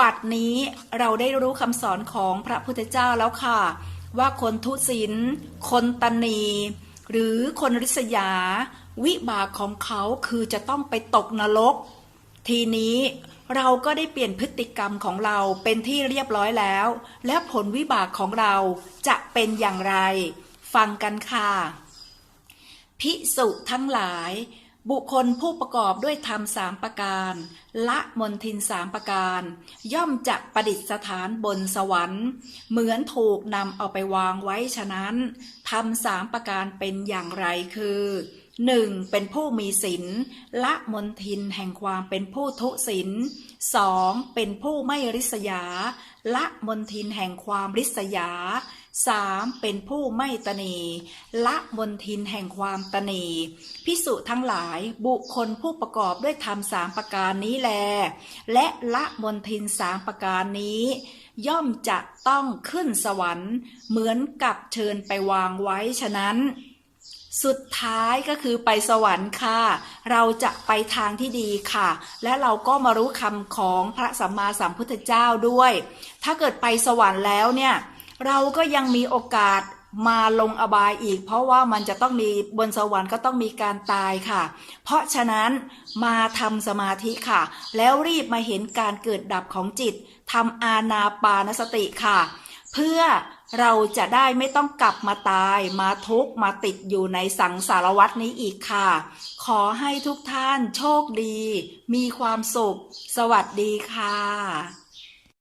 บัดนี้เราได้รู้คำสอนของพระพุทธเจ้าแล้วค่ะ ว่าคนทุศีลคนตนี หรือคนริษยา วิบากของเขาคือจะต้องไปตกนรก ทีนี้เราก็ได้เปลี่ยนพฤติกรรมของเราเป็นที่เรียบร้อยแล้ว และผลวิบากของเราจะเป็นอย่างไร ฟังกันค่ะ พิสุทั้งหลาย บุคคลผู้ประกอบด้วยธรรมสามประการ ละมนทินสามประการ ย่อมจะประดิษฐานบนสวรรค์ เหมือนถูกนำเอาไปวางไว้ฉะนั้นธรรมสามประการเป็นอย่างไรคือหนึ่งเป็นผู้มีศีลละมนทินแห่งความเป็นผู้ทุศีลสองเป็นผู้ไม่ริษยา ละมนทินแห่งความริษยา สามเป็นผู้ไม่ตนีละมนทินแห่งความตนีพิสุทั้งหลายบุคคลผู้ประกอบด้วยธรรมสามประการนี้แล และละมนทินสามประการนี้ ย่อมจะต้องขึ้นสวรรค์ เหมือนกับเชิญไปวางไว้ฉะนั้น สุดท้ายก็คือไปสวรรค์ค่ะ เราจะไปทางที่ดีค่ะ และเราก็มารู้คำของพระสัมมาสัมพุทธเจ้าด้วย ถ้าเกิดไปสวรรค์แล้วเนี่ย เราก็ยังมีโอกาสมาลงอบายอีก เพราะว่ามันจะต้องมีบนสวรรค์ก็ต้องมีการตายค่ะ เพราะฉะนั้นมาทำสมาธิค่ะ แล้วรีบมาเห็นการเกิดดับของจิตทำอาณาปานสติค่ะ เพื่อเราจะได้ไม่ต้องกลับมาตายมาทุกมาติดอยู่ในสังสารวัฏนี้อีกค่ะ ขอให้ทุกท่านโชคดี มีความสุข สวัสดีค่ะ